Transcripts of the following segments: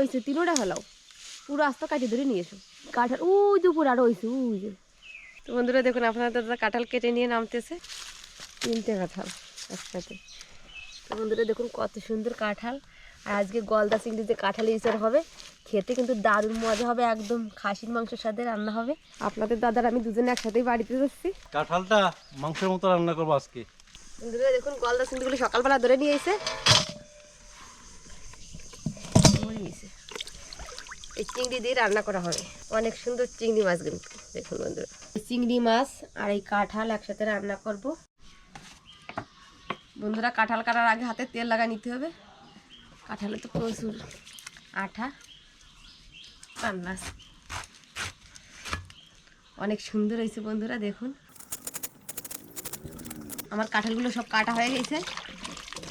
হয়েছে তিনোটা ফেলাও পুরো আস্ত কাটিয়ে ধরে নিয়ে এসো। কাঁঠাল উই দুপুর আরও হয়েছে উই তো বন্ধুরা দেখুন আপনাদের দাদা কাঁঠাল কেটে নিয়ে নামতেছে। তিনটে কাঁঠাল একসাথে। তো বন্ধুরা দেখুন কত সুন্দর কাঁঠাল। আর আজকে গলদা চিংড়ি যে কাঁঠাল ইচার হবে খেতে কিন্তু দারুণ মজা হবে একদম খাসির মাংসের সাথে রান্না হবে। আপনাদের দাদার আমি দুজনে একসাথেই বাড়িতে যাচ্ছি। কাঁঠালটা মাংসের মতো রান্না করব আজকে। বন্ধুরা দেখুন গলদা চিংড়িগুলো সকালবেলা ধরে নিয়ে এসে এই চিংড়ি দিয়ে রান্না করা হবে অনেক সুন্দর চিংড়ি মাছ কিন্তু, দেখুন বন্ধুরা। চিংড়ি মাছ আর এই কাঁঠাল একসাথে রান্না করব। বন্ধুরা, কাঁঠাল কাটার আগে হাতে তেল লাগা নিতে হবে। কাঁঠালে তো প্রচুর আঠা পান্নাস অনেক সুন্দর হয়েছে বন্ধুরা, দেখুন। আমার কাঁঠালগুলো সব কাটা হয়ে গেছে।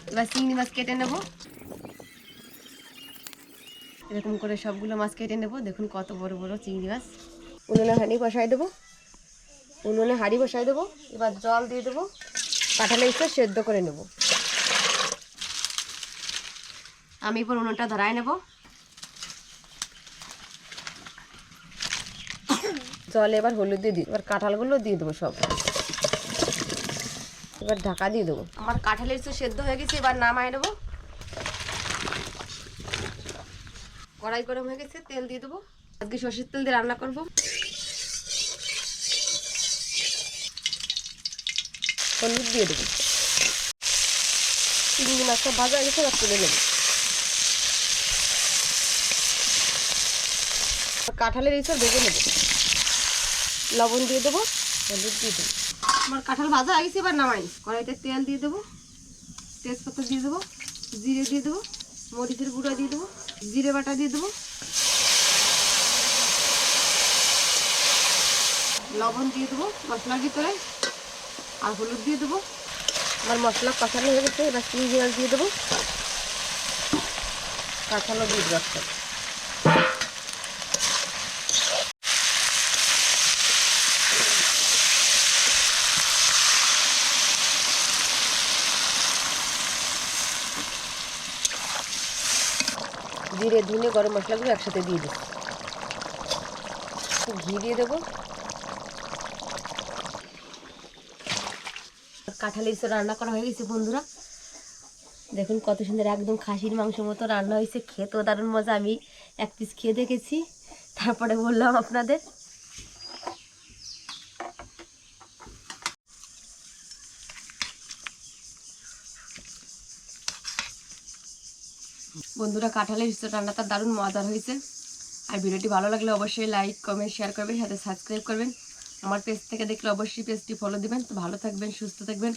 এবার চিংড়ি মাছ কেটে নেব। এরকম করে সবগুলো মাছ কেটে নেব। দেখুন কত বড় বড় চিংড়ি মাছ। উনুনে হাঁড়ি বসাই দেবো। উনুনে হাঁড়ি বসাই দেবো। এবার জল দিয়ে দেবো। কাঁঠালে একটু সেদ্ধ করে নেব। আমি এবার উনুনটা ধরাই নেব। জল এবার হলুদ দিয়ে দিই। এবার কাঁঠালগুলো দিয়ে দেবো সব। এবার ঢাকা দিয়ে দেবো। আমার কাঁঠালের সেদ্ধ হয়ে গেছে এবার নামাই নেব। কড়াই গরম হয়ে গেছে তেল দিয়ে দেবো। আজকে সর্ষের তেল দিয়ে রান্না করব। হলুদ দিয়ে দেবো। চিংড়ি মাছটা ভাজা গেছে এবার তুলে নেব। কাঁঠালের এইসব ভেজে নেব। লবণ দিয়ে দেবো হলুদ দিয়ে দেবো। আমার কাঁঠাল ভাজা গেছে এবার নামাই। কড়াইতে তেল দিয়ে দেবো। তেজপাতা দিয়ে দেবো জিরে দিয়ে দেবো। মরিচের গুঁড়া দিয়ে দেবো, জিরে বাটা দিয়ে দেবো। লবণ দিয়ে দেবো মশলার ভিতরে আর হলুদ দিয়ে দেবো। আমার মশলা কষানো হয়ে গেছে, এবার চিনি দিয়ে দেবো। কাঁচালো দিয়ে দেবো। জিরে, ধনে, গরম মশলাগুলো একসাথে দিয়ে দেবো ঘি দিয়ে দেবো। কাঁঠালের ইসে রান্না করা হয়ে গেছে বন্ধুরা। দেখুন কত সুন্দর একদম খাসির মাংস মতো রান্না হয়েছে। খেতেও দারুণ মজা। আমি এক পিস খেয়ে দেখেছি। তারপরে বললাম আপনাদের। বন্ধুরা কাঁঠালের রান্নাটা দারুণ মজার হয়েছে। আর ভিডিওটি ভালো লাগলে অবশ্যই লাইক কমেন্ট শেয়ার করবেন, সাথে সাবস্ক্রাইব করবেন। আমার পেজ থেকে দেখলে অবশ্যই পেজটি ফলো দেবেন। তো ভালো থাকবেন, সুস্থ থাকবেন।